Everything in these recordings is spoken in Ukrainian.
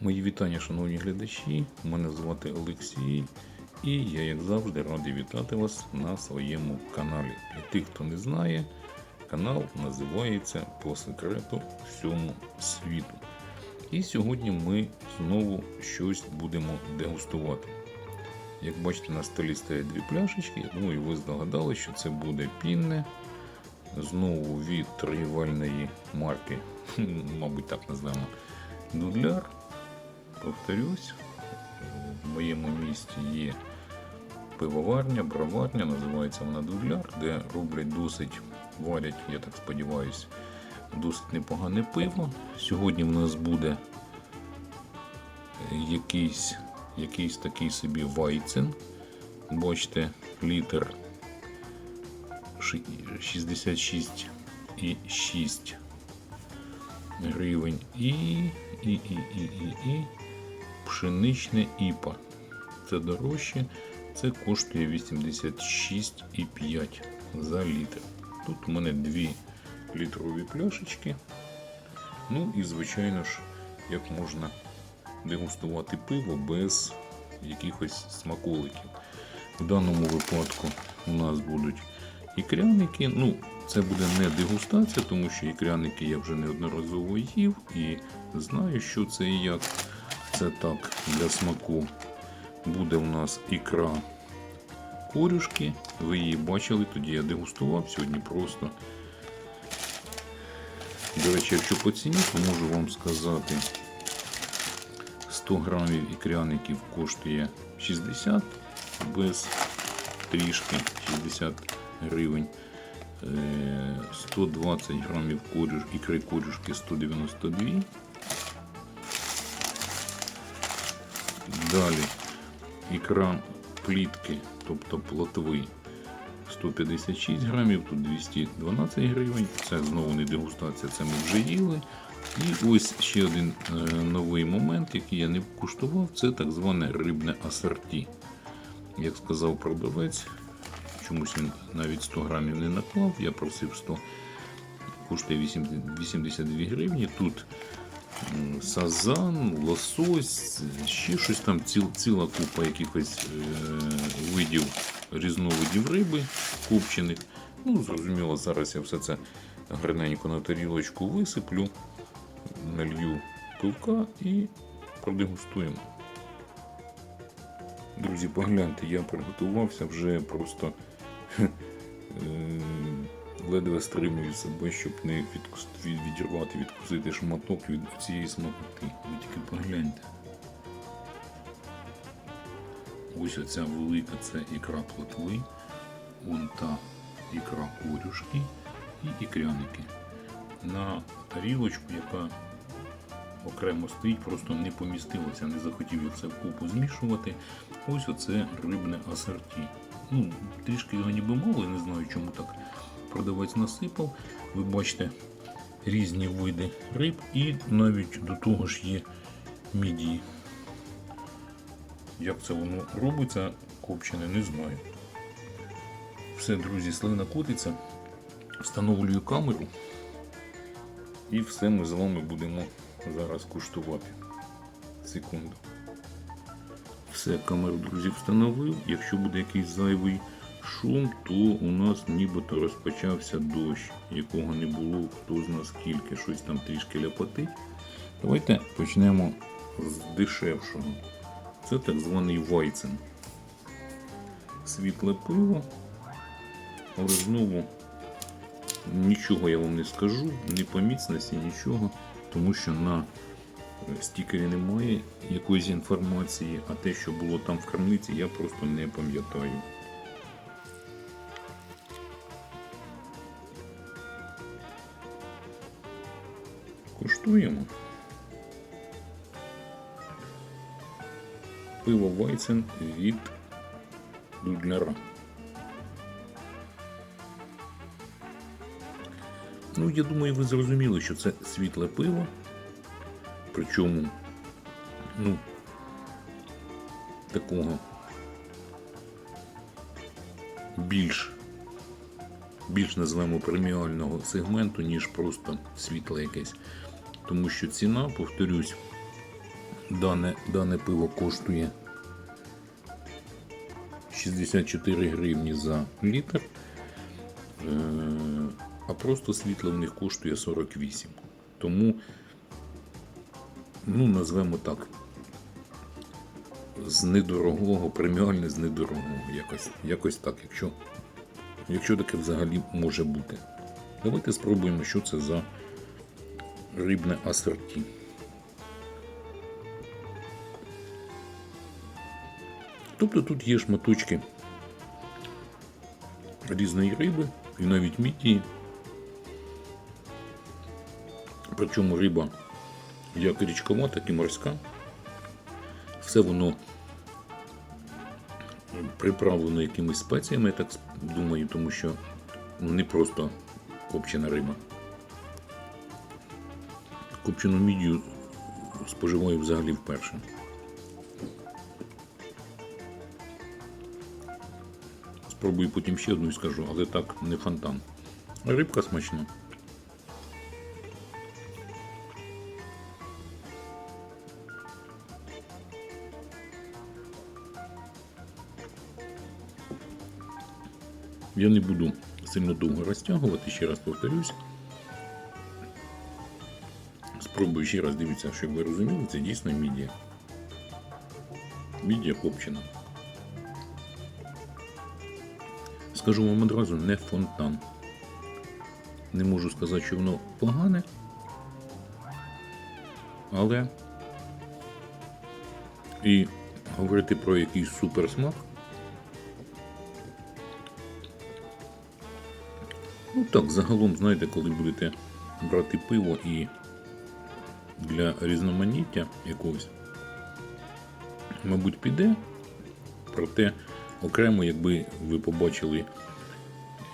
Мої вітання, шановні глядачі. Мене звати Олексій, і я, як завжди, радий вітати вас на своєму каналі. Для тих, хто не знає, канал називається По секрету всьому світу. І сьогодні ми знову щось будемо дегустувати. Як бачите, на столі стоять дві пляшечки. Я думаю, ви здогадалися, що це буде пінне. Знову від тривальної марки, мабуть, так назвемо, Дудляр. Повторюсь, в моєму місті є пивоварня, броварня, називається вона Дудляр, де роблять досить, варять, я так сподіваюся, досить непогане пиво. Сьогодні в нас буде якийсь, якийсь такий собі вайцен. Бачите, літр 66,6 гривень і, і, і, і, і, і пшеничне іпа. Це дорожче, це коштує 86,5 за літр. Тут у мене дві літрові пляшечки. Ну і, звичайно ж, як можна дегустувати пиво без якихось смаколиків. В даному випадку у нас будуть ікряники. Ну, це буде не дегустація, тому що ікряники я вже неодноразово їв і знаю, що це і як. Це так для смаку. Буде у нас ікра корюшки. Ви її бачили, тоді я дегустував сьогодні просто. До речі, якщо по ціні, то можу вам сказати, 100 грамів ікряників коштує 60 без трішки 60 гривень. Е, 120 грамів корюш, ікри корюшки 192. Далі ікра плітки, тобто плотви 156 грамів, тут 212 гривень. Це знову не дегустація, це ми вже їли. І ось ще один е, новий момент, який я не куштував, це так зване рибне асорті. Як сказав продавець, чомусь він навіть 100 грамів не наклав, я просив 100, коштує 82 гривні. Тут сазан, лосось, ще щось там, ціл, ціла купа якихось е, видів різновидів риби копчених. Ну, зрозуміло, зараз я все це гарненько на тарілочку висиплю, налью пивка і продегустуємо. Друзі, погляньте, я приготувався вже просто ледве стримую себе, щоб не відірвати, відкусити шматок від цієї смакоти. Ви тільки погляньте. Ось оця велика це ікра плотви, вон та ікра корюшки і ікряники. На тарілочку, яка окремо стоїть, просто не помістилося, не захотів все вкупу змішувати. Ось оце рибне асорті. Ну, трішки його ніби мало, я не знаю, чому так продавець насипав. Ви бачите різні види риб і навіть до того ж є мідії. Як це воно робиться, копчене, не знаю. Все, друзі, слина котиться. Встановлюю камеру. І все ми з вами будемо зараз куштувати. Секунду. Все, камеру, друзі, встановив. Якщо буде якийсь зайвий шум, то у нас нібито розпочався дощ, якого не було хто з нас скільки, щось там трішки ляпотить. Давайте почнемо з дешевшого. Це так званий вайцен. Світле пиво. Але знову нічого я вам не скажу, ні по міцності, нічого, тому що на стікері немає якоїсь інформації, а те, що було там в крамниці, я просто не пам'ятаю. Куштуємо. Пиво Вайцен від Дудляра. Ну, я думаю, ви зрозуміли, що це світле пиво. Причому, ну, такого більш більш назвемо преміального сегменту, ніж просто світле якесь. Тому що ціна, повторюсь, дане, дане пиво коштує 64 гривні за літр, е, а просто світло в них коштує 48. Тому, ну, назвемо так, з недорогого, преміальне з недорогого. Якось, якось так, якщо, якщо таке взагалі може бути. Давайте спробуємо, що це за рибне асорті. Тобто тут є шматочки різної риби і навіть мідії. Причому риба як річкова, так і морська. Все воно приправлено якимись спеціями, я так думаю, тому що ну, не просто копчена риба. Копчену мідію споживаю взагалі вперше. Спробую потім ще одну і скажу, але так не фонтан. Рибка смачна. Я не буду сильно довго розтягувати, ще раз повторюсь. Спробую ще раз дивіться, щоб ви розуміли, це дійсно мідія. Мідія копчена. Скажу вам одразу, не фонтан. Не можу сказати, що воно погане, але і говорити про якийсь суперсмак. Так, загалом, знаєте, коли будете брати пиво і для різноманіття якогось, мабуть, піде. Проте окремо, якби ви побачили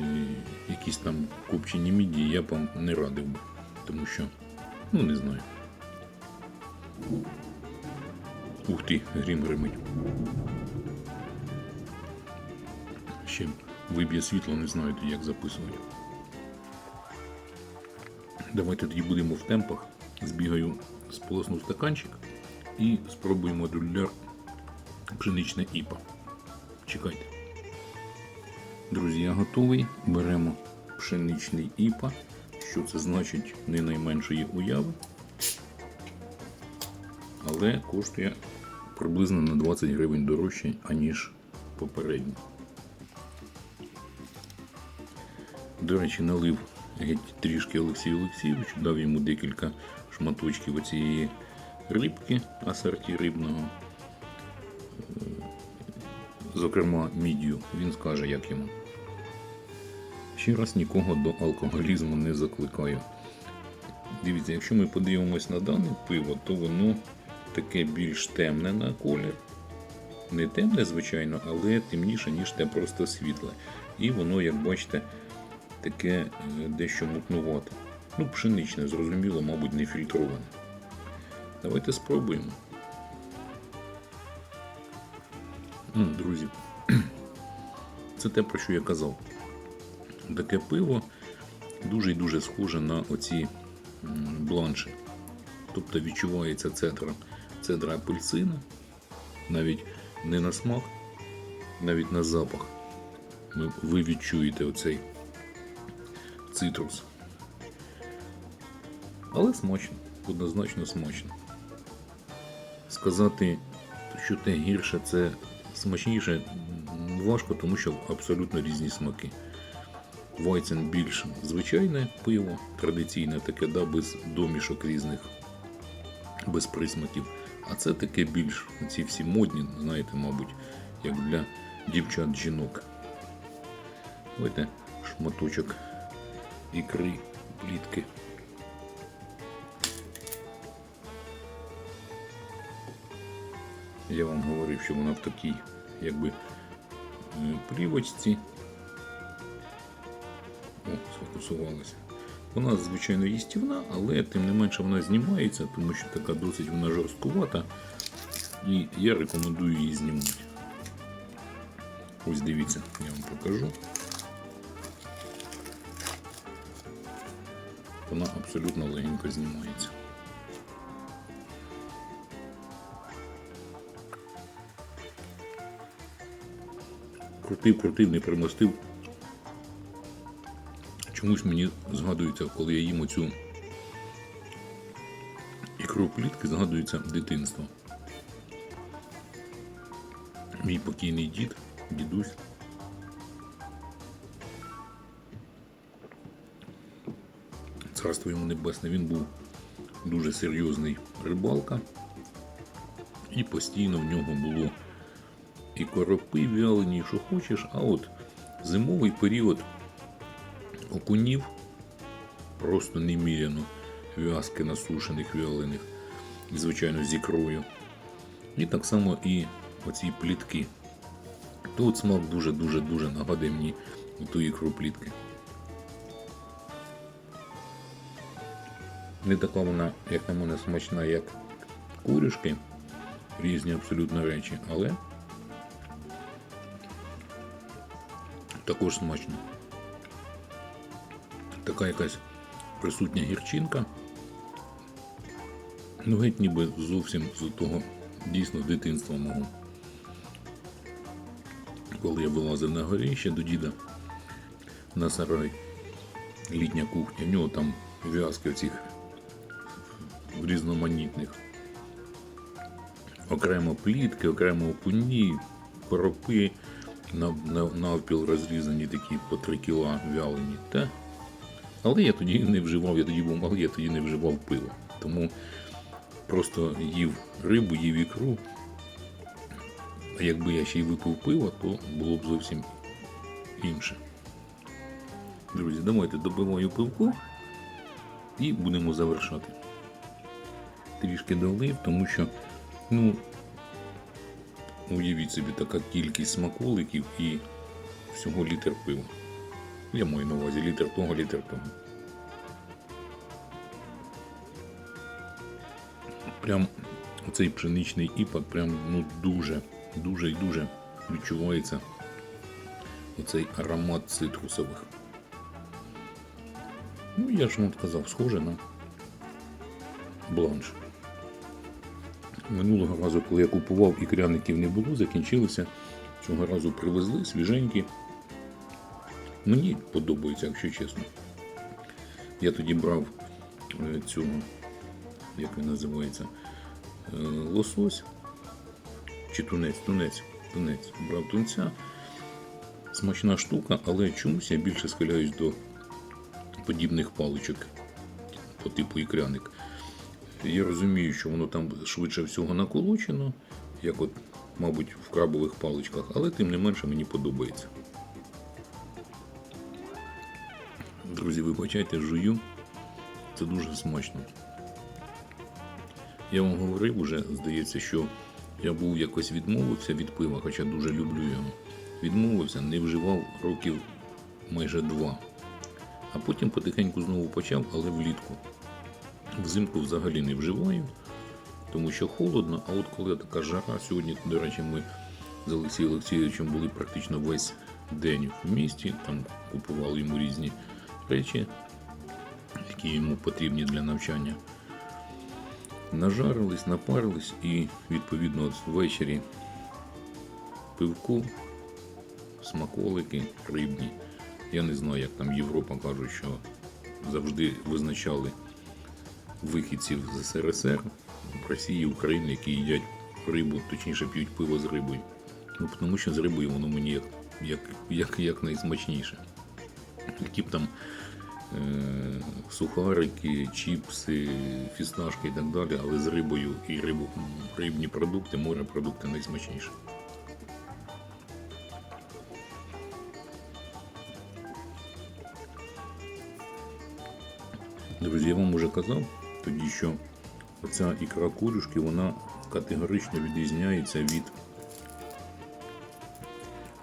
е, якісь там копчені мідії, я б вам не радив би. Тому що, ну не знаю. Ух ти, грім гримить. Ще виб'є світло, не знаю як записувати. Давайте тоді будемо в темпах. Збігаю, сполосну стаканчик і спробуємо дульляр пшеничне іпа. Чекайте. Друзі, я готовий. Беремо пшеничний іпа. Що це значить не найменшої уяви. Але коштує приблизно на 20 гривень дорожче, аніж попередньо. До речі, налив геть трішки Олексій Олексійович, дав йому декілька шматочків оцієї рибки, асорті рибного. Е, Зокрема, мідію. Він скаже, як йому. Ще раз нікого до алкоголізму не закликаю. Дивіться, якщо ми подивимось на дане пиво, то воно таке більш темне на колір. Не темне, звичайно, але темніше, ніж те просто світле. І воно, як бачите, таке е, дещо мутнувате. Ну, пшеничне, зрозуміло, мабуть, не фільтроване. Давайте спробуємо. Друзі, це те, про що я казав. Таке пиво дуже і дуже схоже на оці бланші. Тобто відчувається цедра, цедра апельсина, навіть не на смак, навіть на запах. Ви відчуєте оцей цитрус. Але смачно, однозначно смачно. Сказати, що те гірше, це смачніше важко, тому що абсолютно різні смаки. Вайцен більш звичайне пиво, традиційне таке, да, без домішок різних, без присмаків. А це таке більш ці всі модні, знаєте, мабуть, як для дівчат-жінок. Давайте шматочок ікри, плітки. Я вам говорив, що вона в такій, якби, е, плівочці. О, сфокусувалася. Вона, звичайно, їстівна, але тим не менше вона знімається, тому що така досить вона жорсткувата. І я рекомендую її знімати. Ось дивіться, я вам покажу. Вона абсолютно легенько знімається. Крутив, крутив, не примостив. Чомусь мені згадується, коли я їм оцю ікру плітки, згадується дитинство. Мій покійний дід, дідусь. Царство йому небесне, він був дуже серйозний рибалка. І постійно в нього було і коропи вялені, і що хочеш, а от зимовий період окунів просто неміряно в'язки насушених вялених, і, звичайно, з ікрою. І так само і оці плітки. Тут смак дуже-дуже-дуже нагадує мені ту ікру плітки. Не така вона, як на мене, смачна, як курюшки, різні абсолютно речі, але також смачно. Така якась присутня гірчинка. Ну, геть ніби зовсім з того дійсно дитинства мого. Коли я вилазив на горі ще до діда на сарай, літня кухня, в нього там в'язки цих різноманітних. Окремо плітки, окремо окуні, коропи, на- на- навпіл розрізані такі по 3 кіла вялені. Та? Але я тоді не вживав, я тоді був малий, я тоді не вживав пиво. Тому просто їв рибу, їв ікру. А якби я ще й випив пиво, то було б зовсім інше. Друзі, давайте добиваю пивку і будемо завершати. Трішки долив, тому що, ну, уявіть собі, така кількість смаколиків і всього літр пива. Я маю на увазі літр того, літр того. Прям оцей пшеничний іпак прям ну дуже, дуже і дуже відчувається оцей аромат цитрусових. Ну, я ж вам сказав, схоже на бланш. Минулого разу, коли я купував і кряників не було, закінчилися. Цього разу привезли свіженькі. Мені подобається, якщо чесно. Я тоді брав е, цю, як він називається, е, лосось чи тунець, тунець, тунець. Брав тунця. Смачна штука, але чомусь я більше схиляюсь до подібних паличок по типу ікряник. Я розумію, що воно там швидше всього наколочено, як от, мабуть, в крабових паличках, але тим не менше мені подобається. Друзі, вибачайте, жую. Це дуже смачно. Я вам говорив уже, здається, що я був якось відмовився від пива, хоча дуже люблю його. Відмовився, не вживав років майже два. А потім потихеньку знову почав, але влітку. Взимку взагалі не вживаю, тому що холодно, а от коли така жара, сьогодні, до речі, ми з Олексієм Олексійовичем були практично весь день в місті, там купували йому різні речі, які йому потрібні для навчання. Нажарились, напарились і відповідно ввечері пивку, смаколики рибні. Я не знаю, як там Європа кажуть, що завжди визначали вихідців з СРСР, в Росії, України, які їдять рибу, точніше п'ють пиво з рибою. Ну, тому що з рибою воно мені як, як, як, як найсмачніше. Які б там е, сухарики, чіпси, фісташки і так далі, але з рибою і рибу, рибні продукти, морепродукти найсмачніше. Друзі, я вам уже казав тоді, що оця ікра курюшки, вона категорично відрізняється від.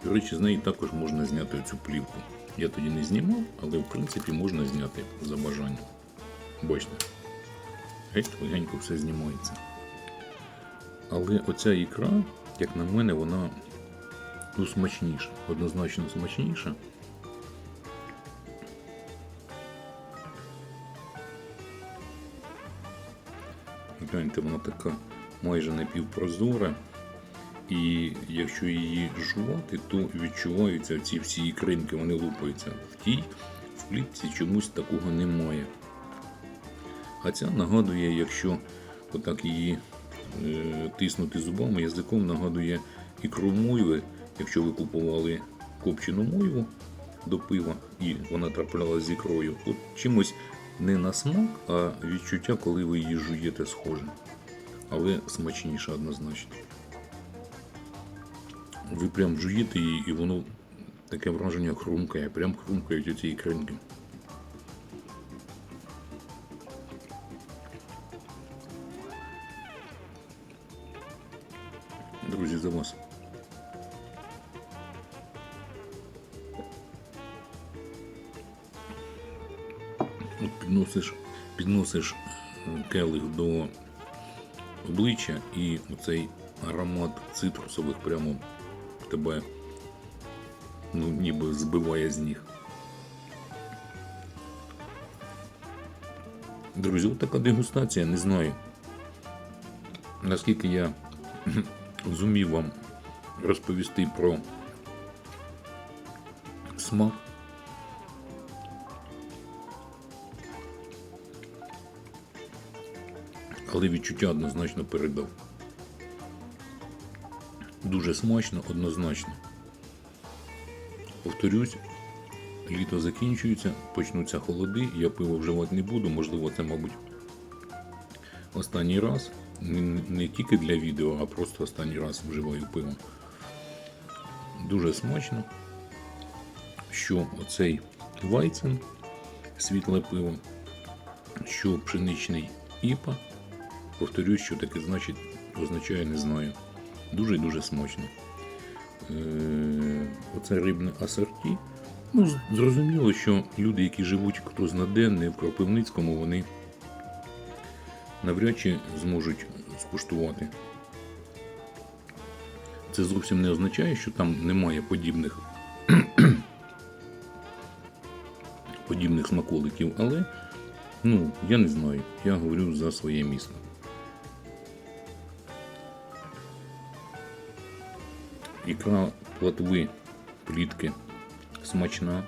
До речі, з неї також можна зняти цю плівку. Я тоді не знімав, але в принципі можна зняти за бажанням. Бачите, геть легенько все знімається. Але оця ікра, як на мене, вона ну, смачніша, однозначно смачніша. Гляньте, вона така майже напівпрозора. І якщо її жувати, то відчуваються ці всі ікринки, вони лупаються. В тій в плітці чомусь такого немає. А ця нагадує, якщо отак її е, тиснути зубами, язиком нагадує ікру мойви, якщо ви купували копчену мойву до пива і вона траплялася з ікрою. От чимось не на смак, а відчуття, коли ви її жуєте схоже. Але смачніше однозначно. Ви прям жуєте її, і воно таке враження хрумкає, прям хрумкають оці ікринки. Друзі, за вас. Підносиш, підносиш е, келих до обличчя і оцей аромат цитрусових прямо тебе ну, ніби збиває з ніг. Друзі, от така дегустація, не знаю. Наскільки я зумів вам розповісти про смак. Але відчуття однозначно передав. Дуже смачно, однозначно. Повторюсь, літо закінчується, почнуться холоди, я пиво вживати не буду, можливо, це, мабуть, останній раз. Не, тільки для відео, а просто останній раз вживаю пиво. Дуже смачно, що оцей вайцен, світле пиво, що пшеничний іпа. Повторюсь, що таке значить, означає, не знаю. Дуже і дуже смачно. Е, Оце рибне асорті. Ну, зрозуміло, що люди, які живуть хто зна де, не в Кропивницькому, вони навряд чи зможуть скуштувати. Це зовсім не означає, що там немає подібних, подібних смаколиків, але ну, я не знаю. Я говорю за своє місто. Ікра плотви плітки смачна,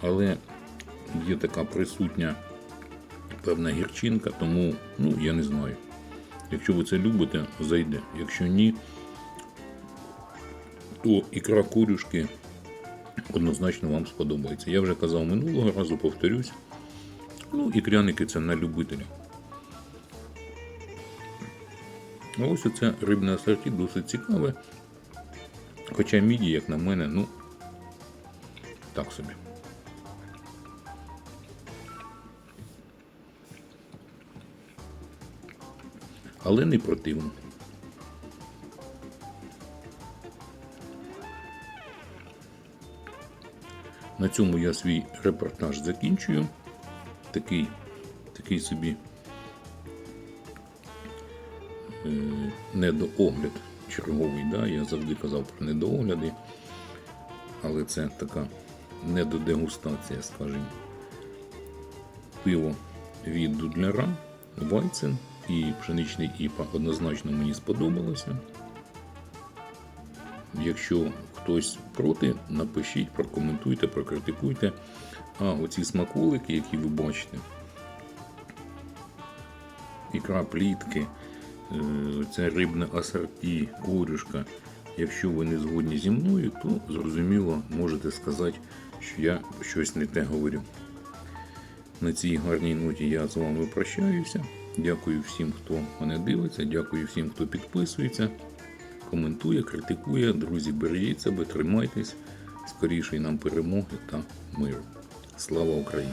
але є така присутня певна гірчинка, тому ну, я не знаю. Якщо ви це любите, зайде. Якщо ні, то ікра корюшки однозначно вам сподобається. Я вже казав минулого разу, повторюсь. Ну, ікряники це на любителя. Ось оце рибне асорті досить цікаве. Хоча міді, як на мене, ну так собі. Але не противно. На цьому я свій репортаж закінчую. Такий, такий собі недоогляд черговий. Да? Я завжди казав про недоогляди, але це така недодегустація, скажімо. Пиво від Дудляра, Вайцен і пшеничний іпа однозначно мені сподобалося. Якщо хтось проти, напишіть, прокоментуйте, прокритикуйте. А оці смаколики, які ви бачите, ікра плітки, е, це рибне асорті, корюшка. Якщо ви не згодні зі мною, то зрозуміло можете сказати, що я щось не те говорю. На цій гарній ноті я з вами прощаюся. Дякую всім, хто мене дивиться, дякую всім, хто підписується, коментує, критикує. Друзі, бережіть себе, тримайтесь. Скорішої нам перемоги та миру. Слава Україні!